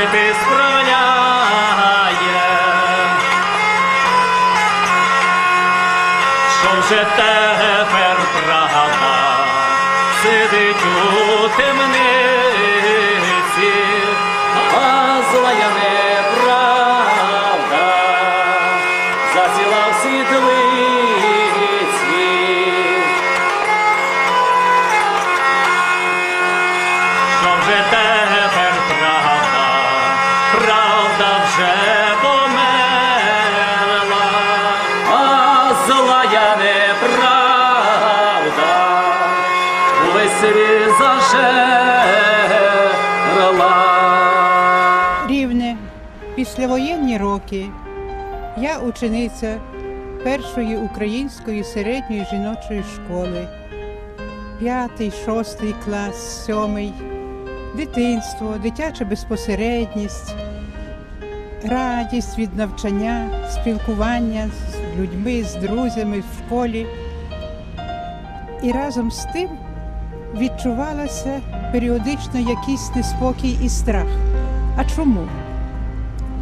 банкети справляє. Що вже тепер правда сидить у темниці, я учениця першої української середньої жіночої школи, п'ятий, шостий клас, сьомий, дитинство, дитяча безпосередність, радість від навчання, спілкування з людьми, з друзями в школі. І разом з тим відчувалася періодично якийсь неспокій і страх. А чому?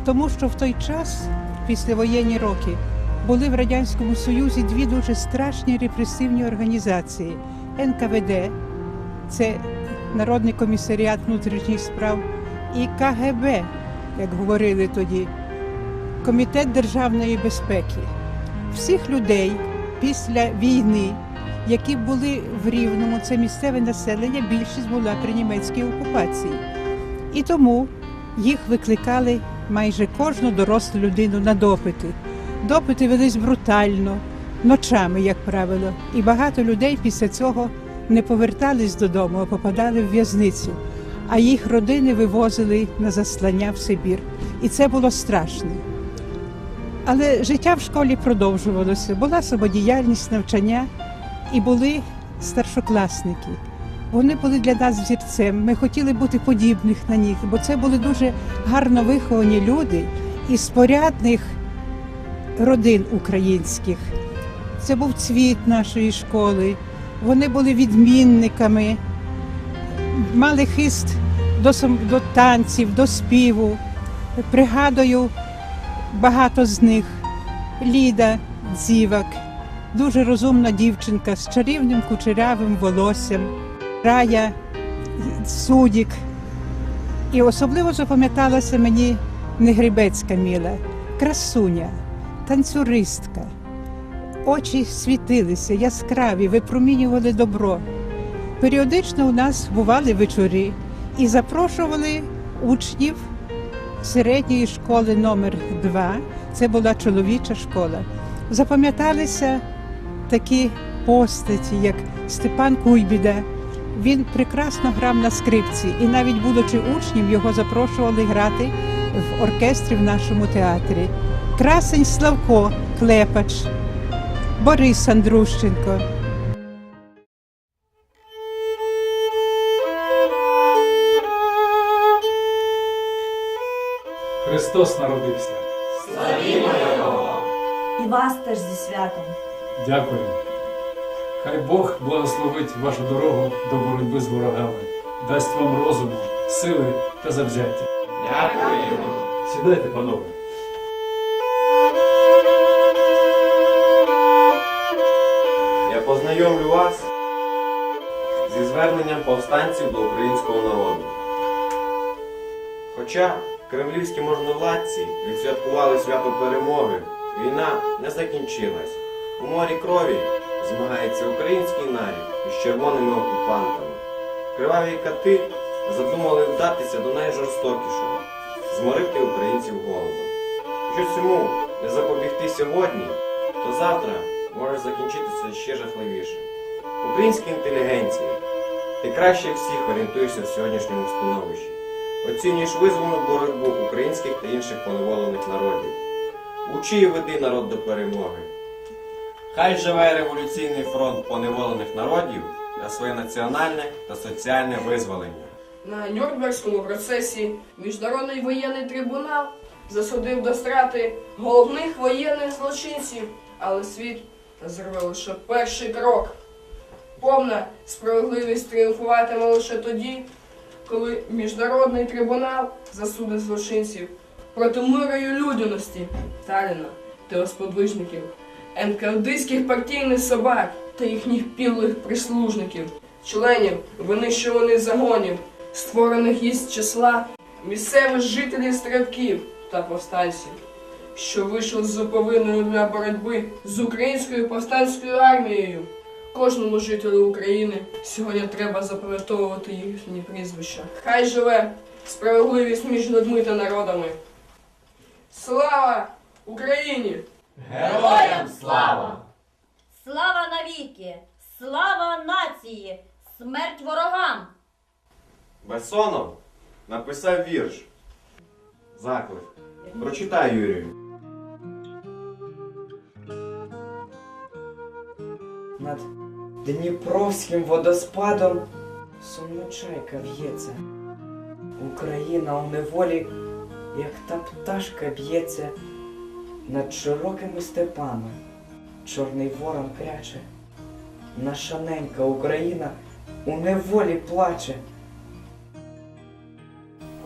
Тому що в той час, післявоєнні роки, були в Радянському Союзі дві дуже страшні репресивні організації НКВД, це Народний комісаріат внутрішніх справ, і КГБ, як говорили тоді, Комітет державної безпеки. Всіх людей після війни, які були в Рівному, це місцеве населення, більшість була при німецькій окупації. І тому їх викликали майже кожну дорослу людину на допити. Допити велись брутально, ночами, як правило. І багато людей після цього не повертались додому, а попадали в в'язницю. А їх родини вивозили на заслання в Сибір. І це було страшно. Але життя в школі продовжувалося. Була самодіяльність, навчання і були старшокласники. Вони були для нас взірцем. Ми хотіли бути подібних на них, бо це були дуже гарно виховані люди із порядних родин українських. Це був цвіт нашої школи. Вони були відмінниками, мали хист до, до танців, до співу. Пригадую багато з них. Ліда Дзівак, дуже розумна дівчинка з чарівним кучерявим волоссям. Рая Судік. І особливо запам'яталася мені Негрибецька Міла, красуня, танцюристка. Очі світилися, яскраві, випромінювали добро. Періодично у нас бували вечори і запрошували учнів середньої школи номер 2 Це була чоловіча школа. Запам'яталися такі постаті, як Степан Куйбіда. Він прекрасно грав на скрипці, і навіть будучи учнем, його запрошували грати в оркестрі в нашому театрі. Красень Славко Клепач, Борис Андрущенко. Христос народився. Славімо! І вас теж зі святом. Дякую. Хай Бог благословить вашу дорогу до боротьби з ворогами, дасть вам розуму, сили та завзяття. Дякую. Сідайте, панове. Я познайомлю вас зі зверненням повстанців до українського народу. Хоча кремлівські можновладці відсвяткували свято перемоги, війна не закінчилась. У морі крові змагається український нарід із червоними окупантами. Криваві кати задумали вдатися до найжорстокішого зморити українців голодом. Якщо цьому не запобігти сьогодні, то завтра може закінчитися ще жахливіше. Українська інтелігенція, Ти краще всіх орієнтуєшся в сьогоднішньому становищі. Оцінюєш визвольну боротьбу українських та інших поневолених народів. Учи і веди народ до перемоги. Хай живе революційний фронт поневолених народів на своє національне та соціальне визволення. На Нюрнберзькому процесі Міжнародний воєнний трибунал засудив до страти головних воєнних злочинців, але світ зробив лише перший крок. Повна справедливість тріумфуватиме лише тоді, коли Міжнародний трибунал засудить злочинців проти миру і людяності Сталіна та його сподвижників, НКВДських партійних собак та їхніх підлих прислужників, членів винищуваних загонів, створених із числа місцевих жителів стрибків та повстанців, що вийшли з зуповиною для боротьби з українською повстанською армією. Кожному жителю України сьогодні треба запам'ятовувати їхні прізвища. Хай живе справедливість між людьми та народами. Слава Україні! Героям слава! Слава навіки! Слава нації! Смерть ворогам! Бесонов написав вірш. Заклик. Прочитай Юрію. Над Дніпровським водоспадом сумно чайка в'ється. Україна у неволі, як та пташка б'ється над широкими степами. Чорний ворон кряче. Наша ненька Україна у неволі плаче.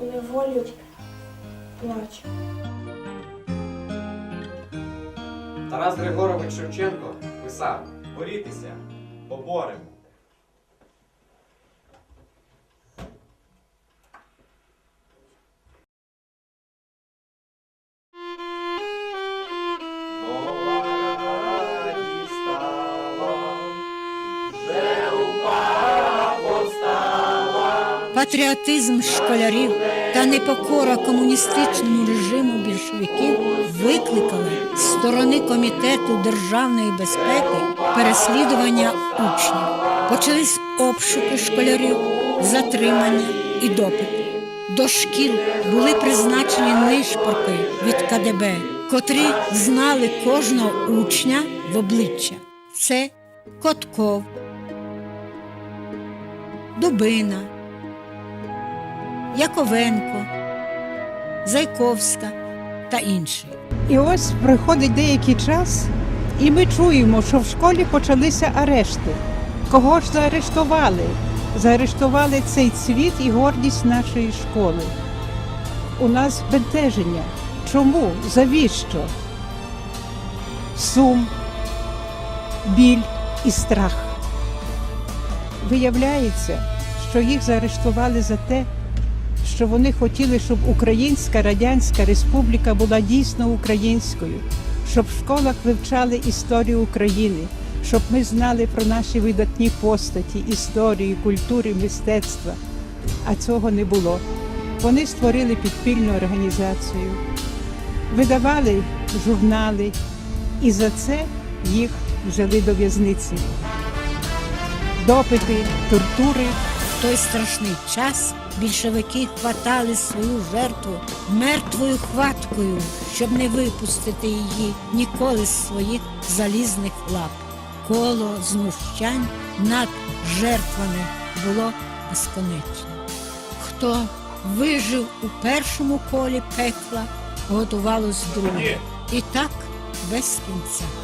У неволі плач. Тарас Григорович Шевченко писав Борітися, поборемо. Патріотизм школярів та непокора комуністичному режиму більшовиків викликали з сторони Комітету державної безпеки переслідування учнів. Почались обшуки школярів, затримання і допити. До шкіл були призначені нишпорки від КДБ, котрі знали кожного учня в обличчя. Це Котков, Дубина, Яковенко, Зайковська та інші. І ось приходить деякий час, і ми чуємо, що в школі почалися арешти. Кого ж заарештували? Заарештували цей цвіт і гордість нашої школи. У нас бентеження. Чому? Завіщо? Сум, біль і страх. Виявляється, що їх заарештували за те, що вони хотіли, щоб Українська Радянська Республіка була дійсно українською, щоб в школах вивчали історію України, щоб ми знали про наші видатні постаті, історії, культури, мистецтва. А цього не було. Вони створили підпільну організацію, видавали журнали, і за це їх взяли до в'язниці. Допити, тортури. Той страшний час більшовики хватали свою жертву мертвою хваткою, щоб не випустити її ніколи з своїх залізних лап. Коло знущань над жертвами було безконечне. Хто вижив у першому колі пекла, готувалось друге. І так без кінця.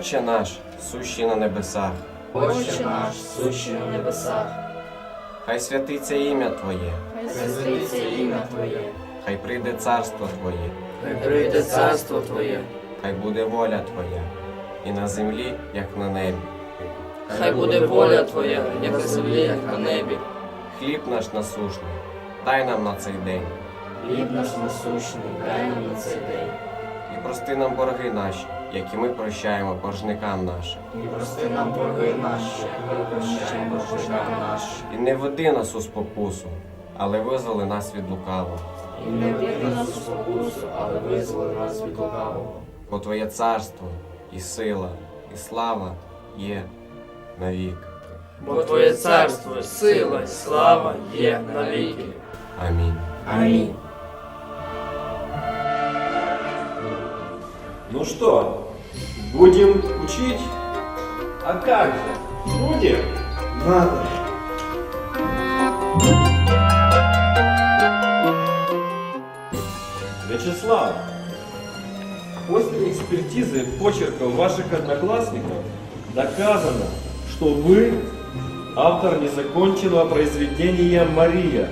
Отче наш, сущий на небесах, Отче наш, сущий на небесах, хай святиться ім'я Твоє, хай святиться ім'я Твоє, хай прийде царство Твоє, Хай прийде царство Твоє, хай буде воля Твоя, і на землі, як на небі. хай буде воля Твоя, як на землі, як на небі. Хліб наш насушний, дай нам на цей день, Хліб наш насущний, дай нам на цей день. і прости нам борги наші, які ми прощаємо боржникам нашим. І прости нам борги наші, як ми прощаємо боржникам нашим. І не веди нас у спокусу, але визволи нас від лукавого. І не веди нас у спокусу, але визволи нас від лукавого. Бо Твоє царство, і сила, і слава є навік. Бо Твоє царство, сила, й слава є навіки. Амінь. Амінь. Ну что, будем учить? А как же? Будем? Надо. Вячеслав, после экспертизы почерков ваших одноклассников доказано, что вы автор незаконченного произведения «Мария»,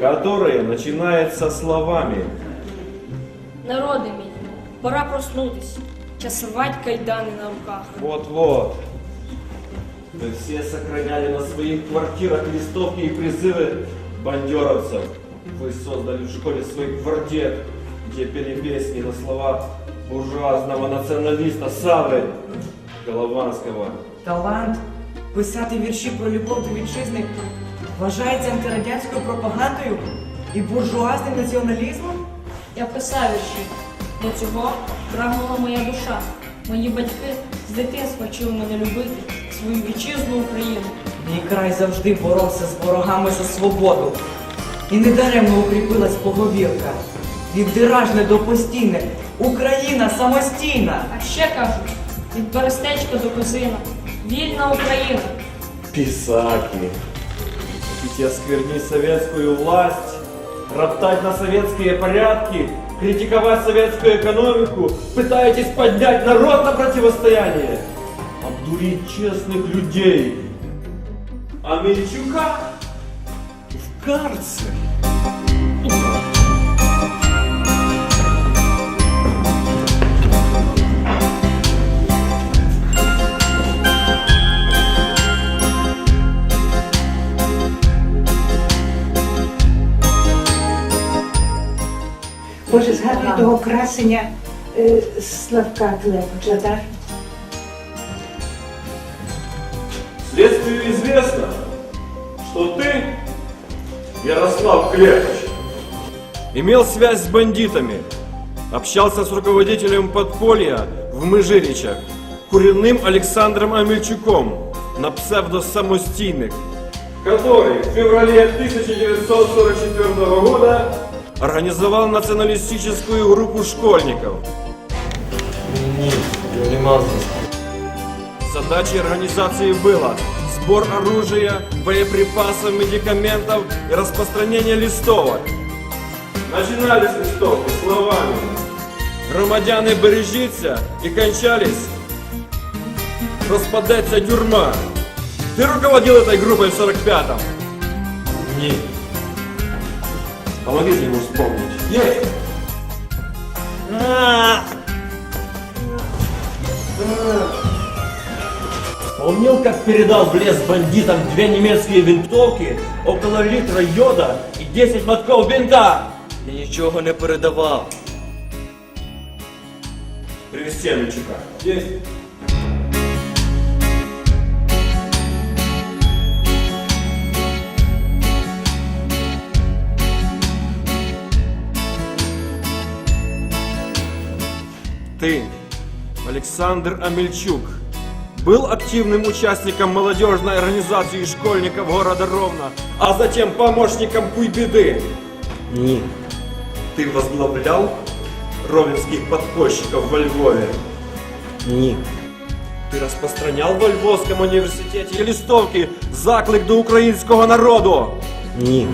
которое начинается словами Народи мій, пора проснутись, час рвать кайдани на руках. Вот-вот. Вы все сохраняли на своих квартирах листовки и призывы бандеровцев. Вы создали в школе свой квартет, где пели песни на слова буржуазного националиста Савы Голованского. Талант писати вірші про любов до вітчизни вважається антирадянською пропагандою і буржуазним націоналізмом? Я писав вірші. До цього прагнула моя душа. Мої батьки з дитинства вчили мене любити свою вітчизну Україну. Мій край завжди боровся з ворогами за свободу. І недаремно укріпилась поговірка. Від диражне до постійне. Україна самостійна. А ще кажуть, від Берестечка до Козина. Вільна Україна. Писаки. Хотите осквернить советскую власть, роптать на советские порядки, критиковать советскую экономику, пытаетесь поднять народ на противостояние, обдурить честных людей. А Мельчука в карцер. Боже, згадуй того красення е, Славка Клепоча, так? Следствию известно, что ты, Ярослав Клепыч, имел связь с бандитами, общался с руководителем подполья в Межиричах, куренным Александром Амельчуком на псевдо Самостийных, который в феврале 1944 года организовал националистическую группу школьников. Задачей организации было сбор оружия, боеприпасов, медикаментов и распространение листовок. Начинались листовки словами «Громадяни бережіться» и кончались «Розпадеться тюрьма». Ты руководил этой группой в 45-м? Нет. Помогите ему вспомнить. Есть! Помнил, как передал в лес бандитам две немецкие винтовки, около литра йода и 10 мотков бинта? Я нічого не передавав. Привести Амельчука. Есть. Ты, Александр Амельчук, был активным участником молодежной организации школьников города Ровно, а затем помощником Куйбеды. Ні. Ты возглавлял ровенских подпольщиков во Львове. Ні. Ти розпространяв во Львовському університеті листовки заклик до українського народу. Ні.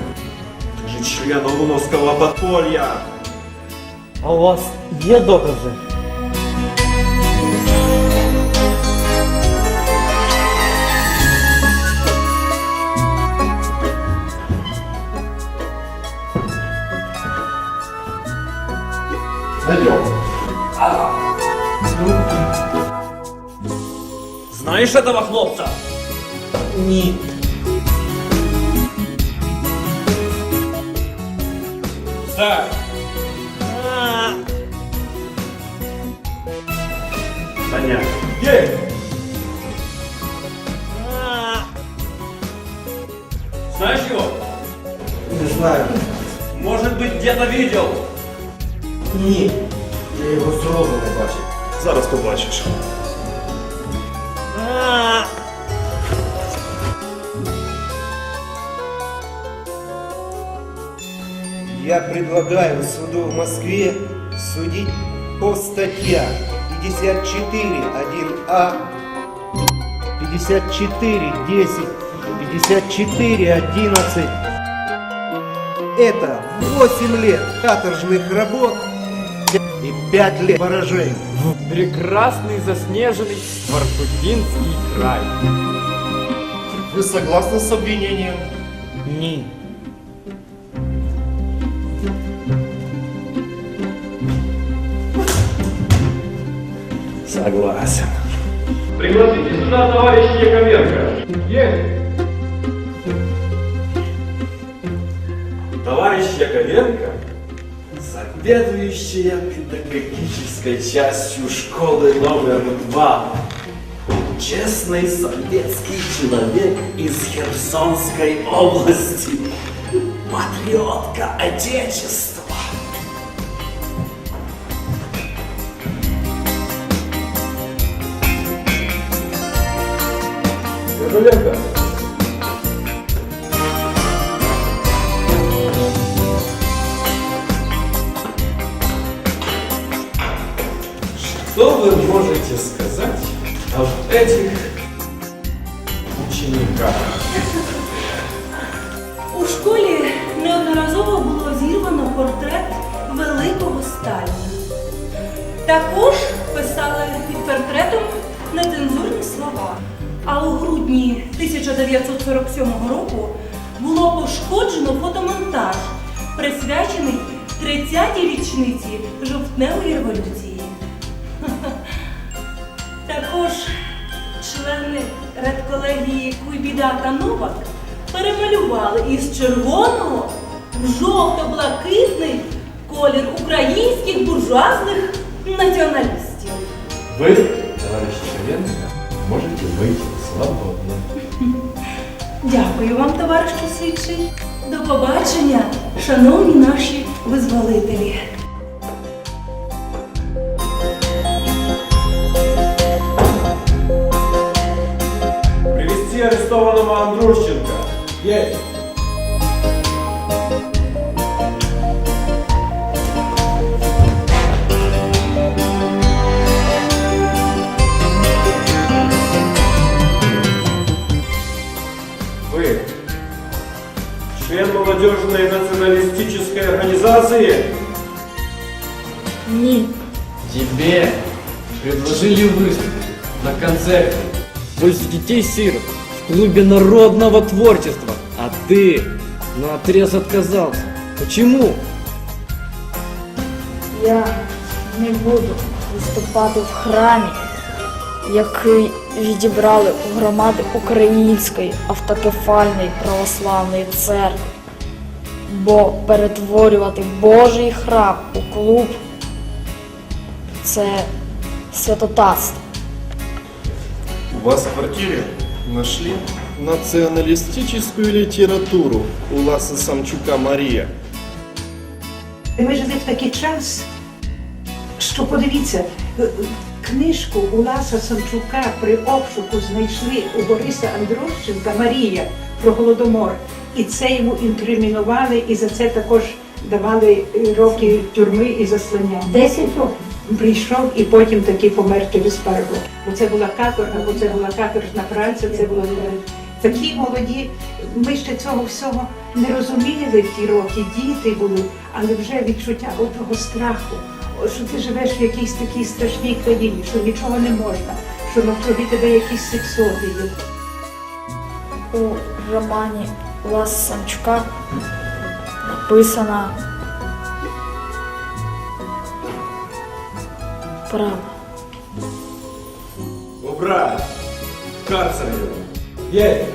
Ти же член Луновського подполья. А у вас є докази? Знаєш этого хлопця? Ні. Так. Понятно. Есть. Знаєш його? Не знаю. Может быть, где-то видел? Ні. Я його зроду не бачив. Зараз побачиш. Я предлагаю суду в Москве судить по статьям 54.1а, 54.10, 54.11. Это 8 лет каторжных работ и 5 лет поражений. Прекрасный заснеженный Воркутинский край. Вы согласны с обвинением? Ні. Согласен. Пригласите сюда товарища Яковенко. Есть. Товарищ Яковенко, заведующая педагогической частью школы номер два, честный советский человек из Херсонской области, патриотка Отечества. Яковенко. Что вы можете сказать об этих учениках? У школі неодноразово було зірвано портрет великого Сталіна. Також писали під портретом нецензурні слова. А у грудні 1947 року було пошкоджено фотомонтаж, присвячений 30-й річниці жовтневої революції. Також члени редколегії Куйбіда та Новак перемалювали із червоного в жовто-блакитний колір українських буржуазних націоналістів. Вы, товарищ Яковенко, можете выйти свободно. Дякую вам, товаришу слідчий. До побачення, шановні наші визволителі. Арестованного Андрущенко. Есть. Вы член молодежной националистической организации? Ні. Тебе предложили выступить на концерте в пользу детей-сирот в клубе народного творчества, а ты на отрез отказался. Почему? Я не буду виступати в храмі, який відібрали у громади Української автокефальної православної церкви. Бо перетворювати Божий храм у клуб це святотатство. У вас в квартире нашли националистическую литературу у Ласы Самчука Мария. Ми жили в такий час, що подивіться, Е, Книжку Уласа Самчука при обшуку знайшли у Бориса Андрущенка Марія про голодомор. І це йому інкримінували, і за це також давали е, роки тюрми і заслання. Десять років. Прийшов і потім таки помер через пару років. Бо це була каторга, бо це була каторжна праця, це було такі молоді. Ми ще цього всього не розуміли в ті роки, діти були, але вже відчуття того страху, що ти живеш в якійсь такій страшній країні, що нічого не можна, що навкруги тебе якісь сексоти є. У романі Ласа Самчука написана правда. Убрать! В карцер! Є!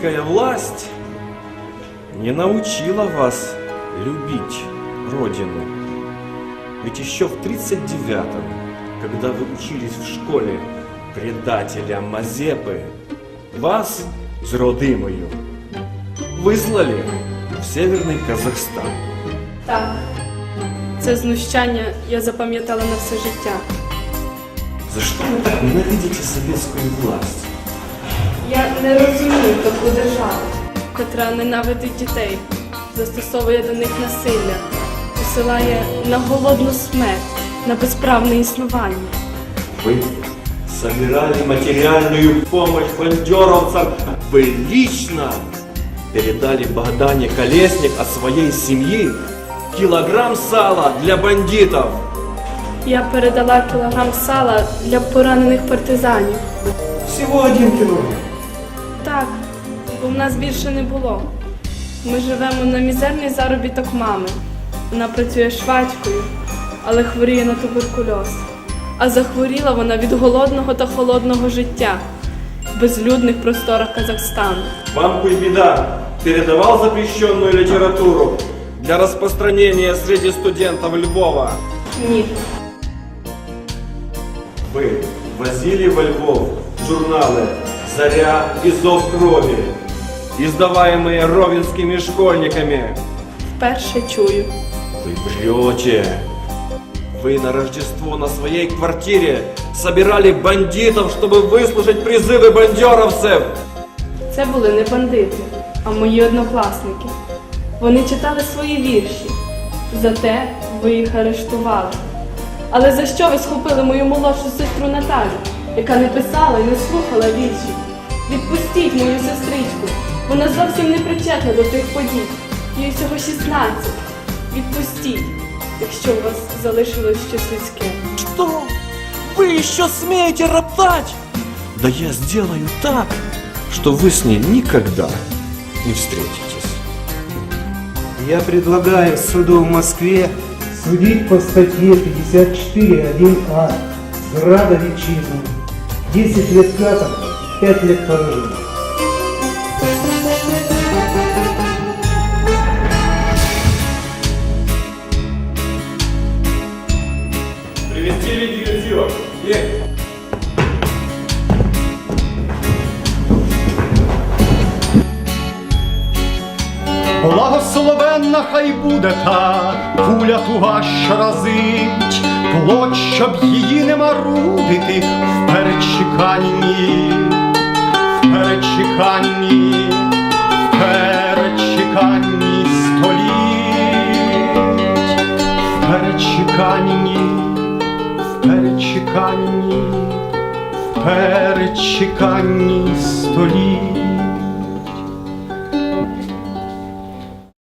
Советская власть не научила вас любить Родину. Ведь еще в 39-м, когда вы учились в школе предателя Мазепы, вас с родимою выслали в Северный Казахстан. Так. Це знущання я запам'ятала на все життя. За что вы так ненавидите советскую власть? Я не розумію таку державу, котра ненавидить дітей, застосовує до них насилля, посилає на голодну смерть, на безправне існування. Вы собирали материальную помощь бандеровцам. Вы лично передали Богдане Колесник от своей семьи килограмм сала для бандитов. Я передала кілограм сала для поранених партизанів. Всего один килограмм. Бо в нас більше не було. Ми живемо на мізерний заробіток мами. Вона працює швачкою, але хворіє на туберкульоз. А захворіла вона від голодного та холодного життя в безлюдних просторах Казахстану. Вам Куйбеда передавал запрещенную литературу для распространения среди студентов Львова. Ні. Вы возили во Львов журналы «Заря» и «Зов крови», издаваемые ровенскими школьниками. Вперше чую. Вы врете. Вы на Рождество на своей квартире собирали бандитов, чтобы выслушать призывы бандеровцев. Це були не бандити, а мої однокласники. Вони читали свої вірші. Зате ви їх арештували. Але за що ви схопили мою молодшу сестру Наталю, яка не писала і не слухала вірші? Відпустіть мою сестричку. Вона зовсім не причетна до тих подій. Їй всього 16. Відпустіть, якщо у вас залишилось щось людське. Что? Вы еще смеете роптать? Да я сделаю так, что вы с ней никогда не встретитесь. Я предлагаю суду в Москве судить по статье 54.1а «Зрада вітчизни». 10 лет каторги, 5 лет поражения. Куля туга, разить, плоть, щоб її не марудити в перечеканні, в перечеканні, в перечеканні століть, в перечеканні, в перечеканні, в перечеканні століть.